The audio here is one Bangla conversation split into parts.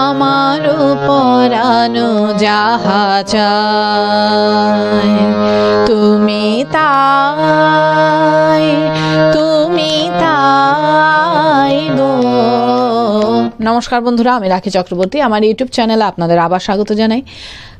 আমার পরানো যাহা তুমি তাই তুমি তাই গো। নমস্কার বন্ধুরা, আমি রাখি চক্রবর্তী। আমার ইউটিউব চ্যানেলে আপনাদের আবার স্বাগত জানাই।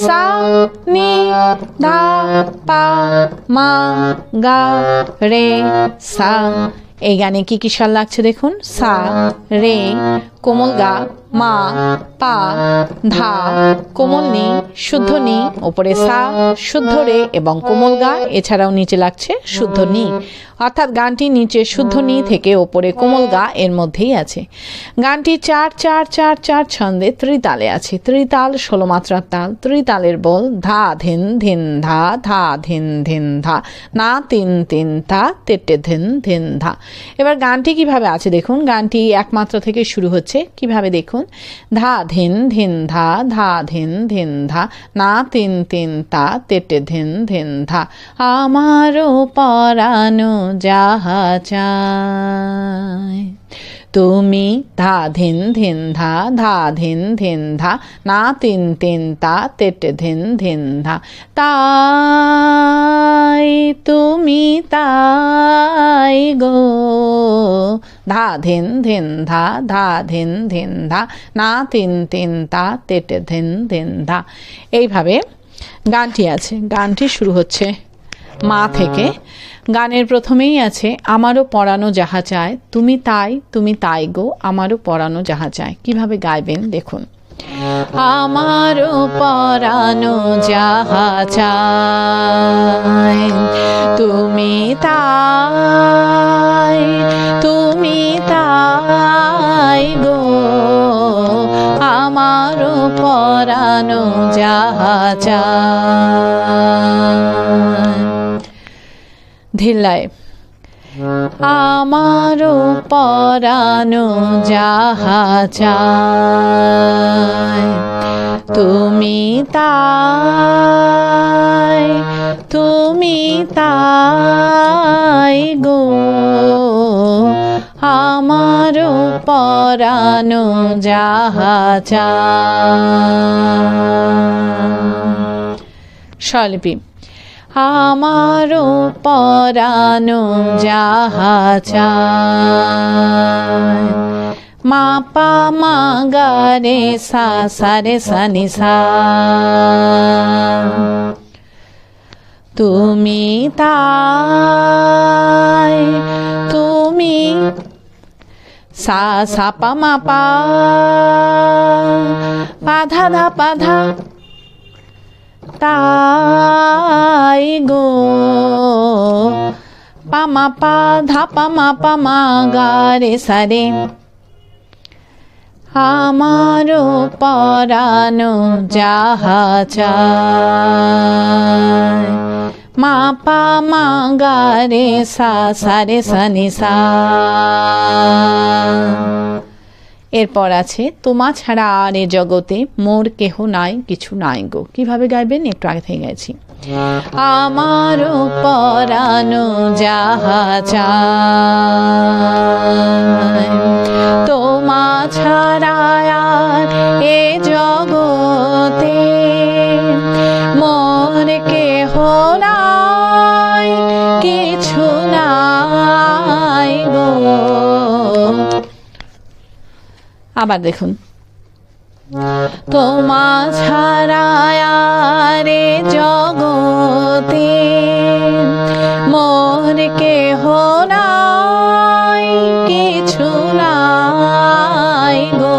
সা নি ধা পা মা গা রে সা এই গানে কি কি সাল লাগছে দেখুন? সা রে কোমল গা মা, পা, ধা, কোমল নি, শুদ্ধ নি, ওপরে সা, শুদ্ধ রে এবং কোমল গা, এছাড়াও নিচে লাগছে শুদ্ধ নি। অর্থাৎ গানটি নিচে শুদ্ধ নি থেকে ওপরে কোমল গা এর মধ্যেই আছে। গানটি চার চার চার চার ছন্দে ত্রিতালে আছে। ত্রিতাল ষোলো মাত্রার তাল, ত্রিতালের বল, ধা, ধিন ধিন, ধা ধা, ধিন ধিন, ধা, না, তিন তিন ধা তেটে, ধিন ধিন, ধা। এবার গানটি কীভাবে আছে দেখুন। গানটি একমাত্র থেকে শুরু হচ্ছে। কীভাবে দেখুন? ধা ধিন ধিন ধা ধা ধিন ধিন ধা, না তিন তিন তা, তেটে ধিন ধিন ধা। আমারও পরানো যাহা চায় তুমি ধা ধিন ধিন ধা ধা ধিন ধিন ধা, না তিন তিন তা, তেটে ধিন ধিন ধা। তাই তুমি তাই গো। ধা ধিন ধিন ধা ধা ধিন ধিন ধা, না তিন তিন তা, তেটে ধিন ধিন ধা। এইভাবে গানটি আছে। গানটি শুরু হচ্ছে মা থেকে। গানের প্রথমেই আছে, আমারও পড়ানো যাহা চায়, তুমি তাই তুমি তাই গো, আমারও পড়ানো যাহা চায়। কীভাবে গাইবেন? দেখুন। আমারও পরানো যাহা চায়, তুমি তাই ধিল্লায় আমার পরানো যাহা তুমি তাই তুমি তাই গো। আমার পরানো যাহা চায় স্বলিপি আমারও পরানো যাহা চায়। মা পা সা সা তুমি তাই, তুমি সা সা পা, মা পা। পা ধা ধা, পা, ধা। তাই গো। পামা পা ধা পামা পামা গা রে সারে আমারও পরানো যাহা মা পা মা গা রে সা সা রে সা নি সা। এরপর আছে, তোমা ছাড়া আর এ জগতে মোর কেহ নাই, কিছু নাই গো। কীভাবে গাইবেন? একটু আগে থেকে গেছি আমার পরানো যাহা চায় তোমা ছাড়া আবার দেখুন। তোমা ছাড়ায়ারে জগতে মোর কেহ নাই, কিছু নাই গো।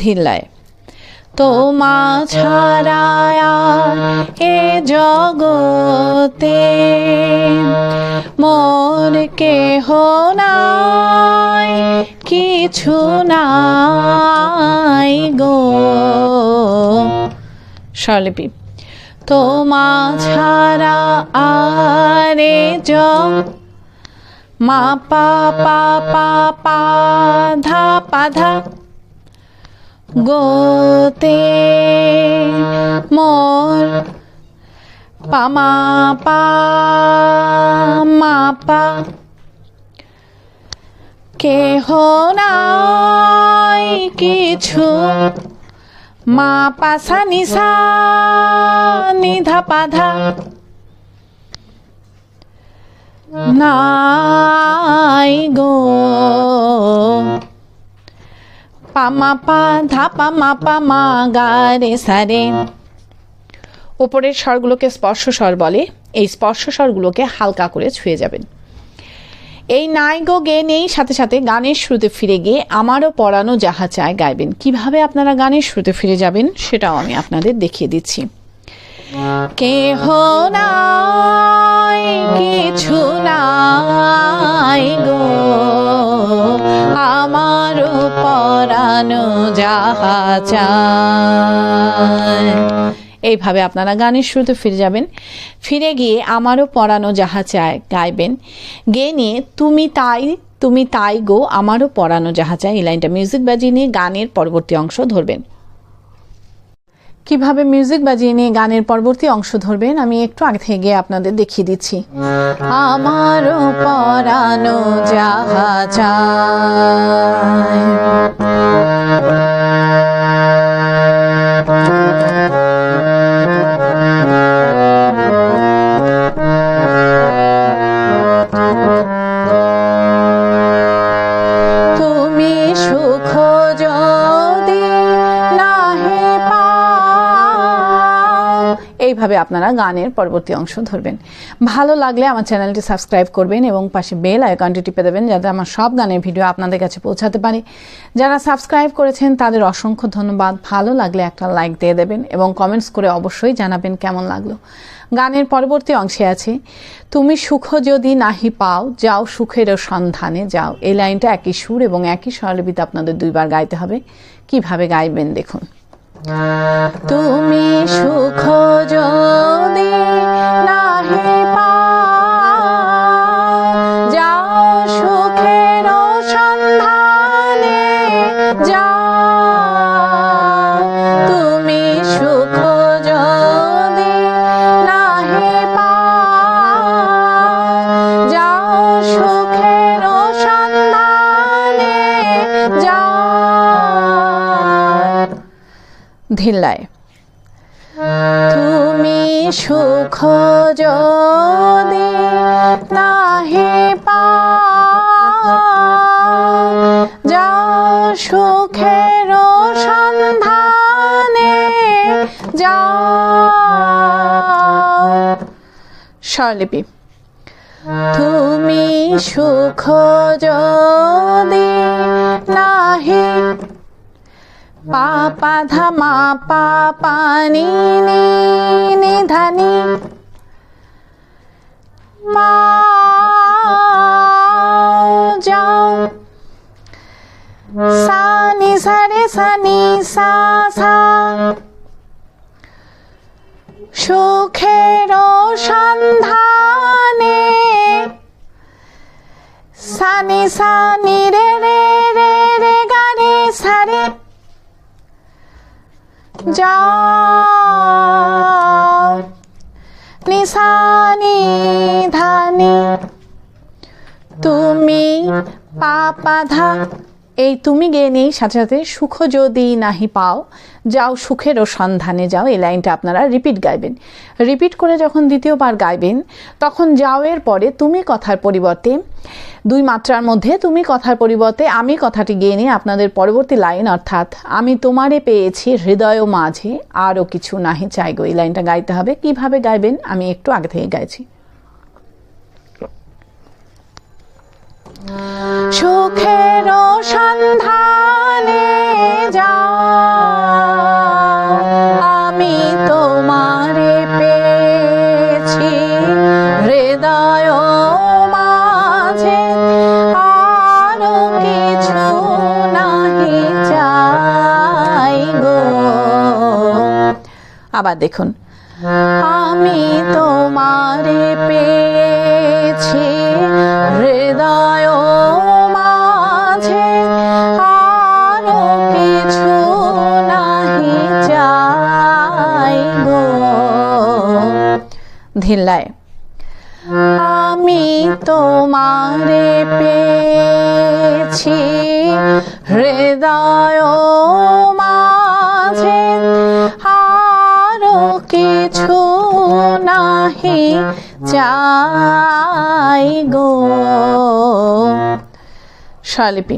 ধিল্লায়, তোমা ছাড়ায়া এ জগতে মোর কেহ নাই কিছু নাই গো। স্বরলিপি। তোমা ছাড়া আরে জ মা পা পা পা পা ধা পা ধা। গোতে মোর পামা পা, মা পা। কেহ নাই কিছু। মা পাসা নিসা নিধা পাধা। নাই গো। পামা পা, ধা পামা পামা গা রে সারে ওপরের স্বরগুলোকে স্পর্শ স্বর বলে, এই স্পর্শ স্বরগুলোকে হালকা করে ছুঁয়ে যাবেন। এই নাই গো নেই সাথে সাথে গানের শুরুতে ফিরে গিয়ে আমারও পড়ানো যাহা চায় গাইবেন। কীভাবে আপনারা গানের শুরুতে ফিরে যাবেন সেটাও আমি আপনাদের দেখিয়ে দিচ্ছি। কেহ কিছু নাই গো। আমারও পরানো যাহা চায়। এইভাবে আপনারা গানের শুরুতে ফিরে যাবেন। ফিরে গিয়ে আমারও পড়ানো যাহা চায়, গাইবেন। গেয়ে নিয়ে, তুমি তাই তুমি তাই গো, আমারও পড়ানো যাহা চায়। এই লাইনটা মিউজিক বাজিয়ে নিয়ে গানের পরবর্তী অংশ ধরবেন। কীভাবে মিউজিক বাজিয়ে নিয়ে গানের পরবর্তী অংশ ধরবেন, আমি একটু আগে থেকে আপনাদের দেখিয়ে দিচ্ছি। আমারও পরানো যাহা চায়। এইভাবে আপনারা গানের পরবর্তী অংশ ধরবেন। ভালো লাগলে আমার চ্যানেলটি সাবস্ক্রাইব করবেন এবং পাশে বেল আইকনটি টিপে দেবেন যাতে আমার সব গানের ভিডিও আপনাদের কাছে পৌঁছাতে পারে। যারা সাবস্ক্রাইব করেছেন, তাদের অসংখ্য ধন্যবাদ। ভালো লাগলে একটা লাইক দিয়ে দেবেন এবং কমেন্টস করে অবশ্যই জানাবেন কেমন লাগল। গানের পরবর্তী অংশে আছে। তুমি সুখ যদি নাহি পাও, যাও সুখের সন্ধানে যাও। এই লাইনটা একই সুর এবং একই স্বরলিপিতে আপনাদের দুইবার গাইতে হবে। কীভাবে গাইবেন দেখুন। তুমি সুখ যদি নাহি পাও ধিল্লায় তুমি সুখ যদি নাহি পাও, যাও সুখের সন্ধানে, যাও। স্বরলিপি। তুমি সুখ যদি নাহি নি নি নি ধানি পাও যাও সা নি সা রে সা নি সা সা সুখের সন্ধানে সানি সানি রে রে রে রে গা রে সা রে যাও। নিশানি ধানি তুমি পাপা ধা এই তুমি গেয়ে নেই, সাথে সাথে সুখ যদি নাহি পাও, যাও সুখেরও সন্ধানে যাও, এই লাইনটা আপনারা রিপিট গাইবেন। রিপিট করে যখন দ্বিতীয়বার গাইবেন, তখন যাও এর পরে তুমি কথার পরিবর্তে, দুই মাত্রার মধ্যে তুমি কথার পরিবর্তে, আমি কথাটি গেয়ে নিয়ে আপনাদের পরবর্তী লাইন অর্থাৎ, আমি তোমারে পেয়েছি হৃদয় মাঝে, আরও কিছু নাহি চাইগো। এই লাইনটা গাইতে হবে। কীভাবে গাইবেন? আমি একটু আগে থেকে গাইছি। সুখের সন্ধানে যাও। আমি তোমারে পেয়েছি হৃদয় মাঝে আরও কিছু চাই গো। আবার দেখুন। আমি তোমারে পেয়েছি ধিল্লায় আমি তোমারে পেয়েছি হৃদয় মাঝে, আরও কিছু নাহি চাই গো। স্বলিপি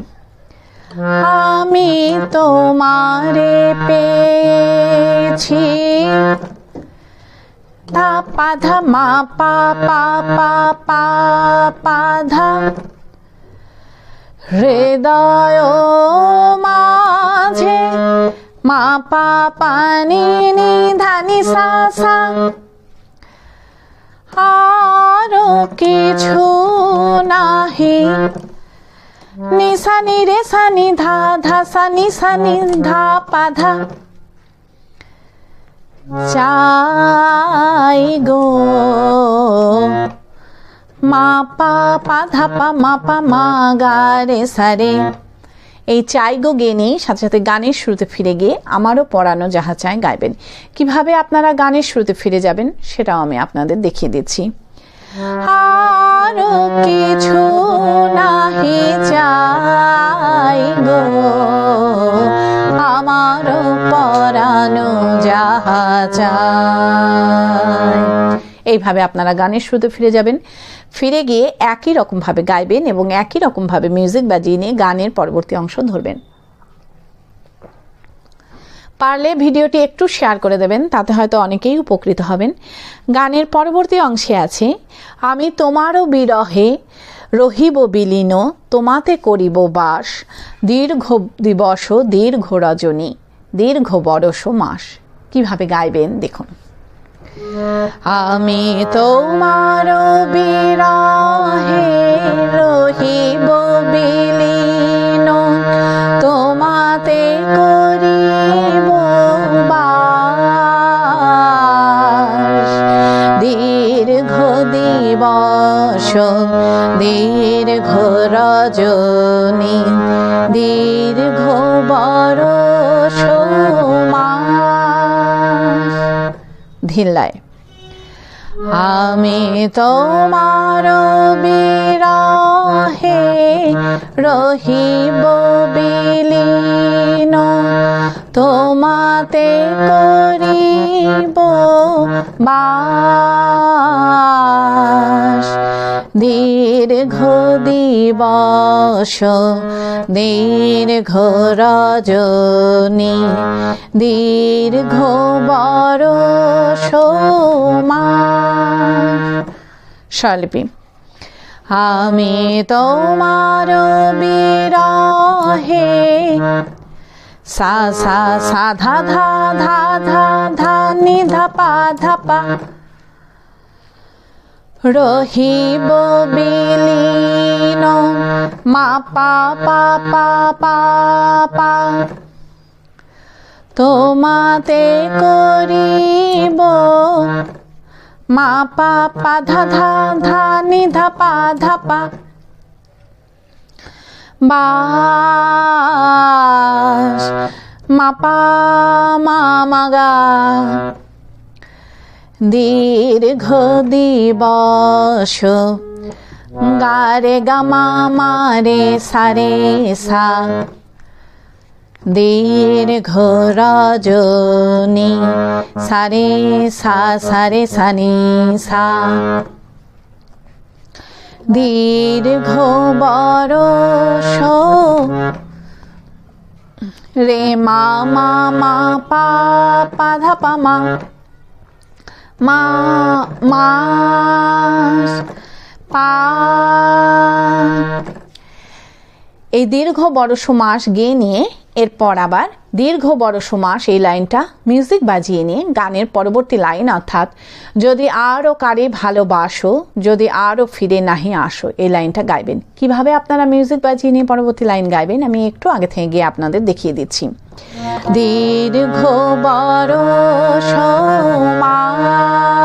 আমি তোমারে পেয়েছি তা পাধা মা, পা পা পা পা পাধা হৃদয় মাঝে মা, পা, পানি, নি ধানি সা সা। কিছু নাহি। নিসানি রে সানি ধা ধা সানি সানি ধা পাধা চাই গো। মা পা পা ধা পা মা পা মা গা রে সারে। এই চাই গো গে নিয়ে সাথে সাথে গানের শুরুতে ফিরে গিয়ে আমারও পড়ানো যাহা চায় গাইবেন। কীভাবে আপনারা গানের শুরুতে ফিরে যাবেন সেটাও আমি আপনাদের দেখিয়ে দিচ্ছি। আরও কিছু নাহি চাই গো। যাহা চায় এইভাবে আপনারা গানের শুরুতে ফিরে যাবেন। ফিরে গিয়ে একই রকমভাবে গাইবেন এবং একই রকমভাবে মিউজিক বাজিয়ে নিয়ে গানের পরবর্তী অংশ ধরবেন। পারলে ভিডিওটি একটু শেয়ার করে দেবেন, তাতে হয়তো অনেকেই উপকৃত হবেন। গানের পরবর্তী অংশে আছে, আমি তোমারও বিরহে রহিব বিলীন, তোমাতে করিব বাস, দীর্ঘ দিবস দীর্ঘ রজনী। দীর্ঘ বরষ মাস। কীভাবে গাইবেন? দেখুন। আমি তোমার বিরহে রহিব বিলীন। তোমাতে করিব দীর্ঘ দিবস, দীর্ঘ রজনী, দীর্ঘ বরষ ধিল্লায় আমি তোমার বিরহে রহিব বিলীন তোমাতে করিব বাস। দীর্ঘ দিবস দীর্ঘ রজনী দীর্ঘ বরষ স্বল্পী আমি তোমার বিরহে। সা সা সা, ধা ধা ধা ধা ধা নি ধাপা ধাপা রহিব বিলীন। মা, পা তোমাতে করিব। মা, পা পা, ধা ধা ধা, নি, ধা, পা ধা, পা। বাস। মা মা মাগা দীর্ঘ দিবস। গারে গামা মারে সারে সা। দীর্ঘ রজনী, সারে সা, সারে সানি সা। দীর্ঘ বরষ রে, মা মা মা, পা পা, ধা, পা, মা। মা মাস পা। এই দীর্ঘ বড় মাস গে নিয়ে এরপর আবার দীর্ঘ বড় সমাস এই লাইনটা মিউজিক বাজিয়ে নিয়ে গানের পরবর্তী লাইন অর্থাৎ যদি আরও কারে ভালোবাসো, যদি আরও ফিরে নাহি আসো, এই লাইনটা গাইবেন। কীভাবে আপনারা মিউজিক বাজিয়ে নিয়ে পরবর্তী লাইন গাইবেন? আমি একটু আগে থেকে গিয়ে আপনাদের দেখিয়ে দিচ্ছি। দীর্ঘ বড় যদি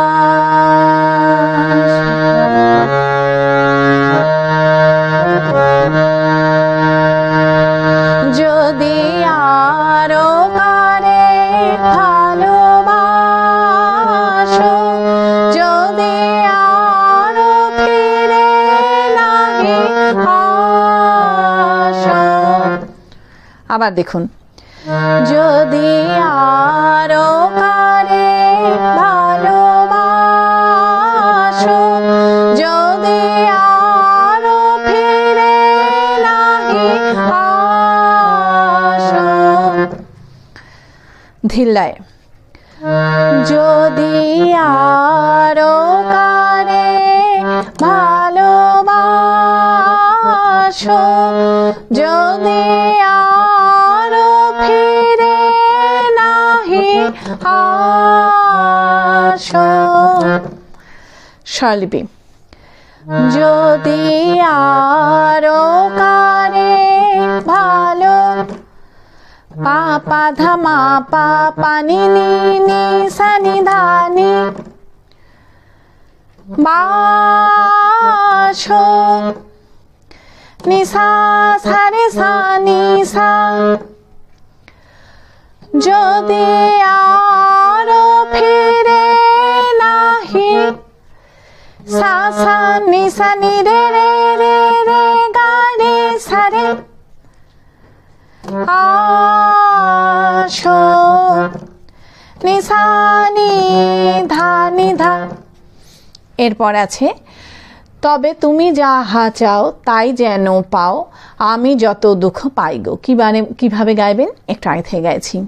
আবার দেখুন। যদি আরও কারে ভালোবাসো যদি আরও ফিরে নাহি আসো। ধিল্লায়। যদি আরও কারে ভালোবাসো যদি স্বরলিপি যদি আরও কারে ভালো পাপা ধামা পানি নি নি সানি, ধানি, বাসো নিসা সারে সা যদি আর ফিরে নাহি সা সা নিসা নি রে রে রে রে গা রে সা রে আসো নিশানি ধা নিধা। এরপর আছে, তবে তুমি যাহা চাও তাই যেন পাও, আমি যত দুঃখ পাই গো। কীভাবে কীভাবে গাইবেন? একটু আগে থেকে গাইছি।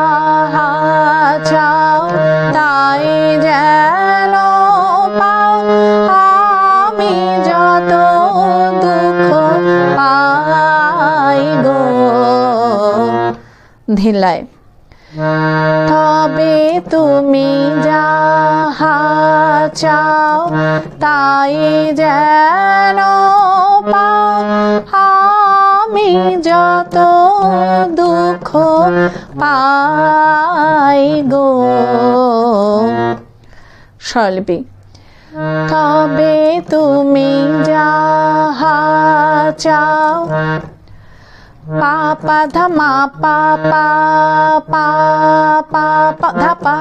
ধিলায় তবে তুমি যাহা চাও তাই যেন আমি যত দুঃখ পাই গো। স্বরলিপি। তবে তুমি যাহা চাও পাপা ধামা পাপা পাপা ধাপা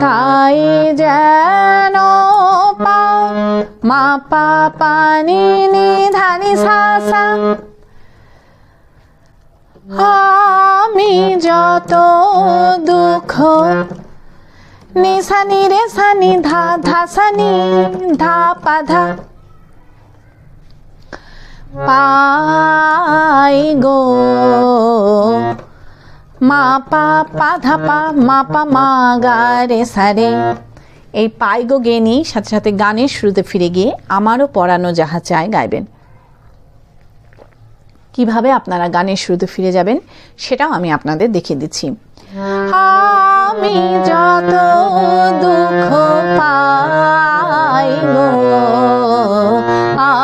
তাই যেন পাও মা পাপা নি নি ধানি সা সা আমি যত দুঃখ নিশানি রে সানি ধা ধা সানি ধা পা ধা পাই গো। মা পা পা ধা পা মা পা মা গা রে। সারে এই পাই গো গে নিয়ে সাথে সাথে গানের শুরুতে ফিরে গিয়ে আমারও পড়ানো যাহা চায় গাইবেন। কীভাবে আপনারা গানের শুরুতে ফিরে যাবেন, সেটাও আমি আপনাদের দেখিয়ে দিচ্ছি। আমি যত দুঃখ পাই গো।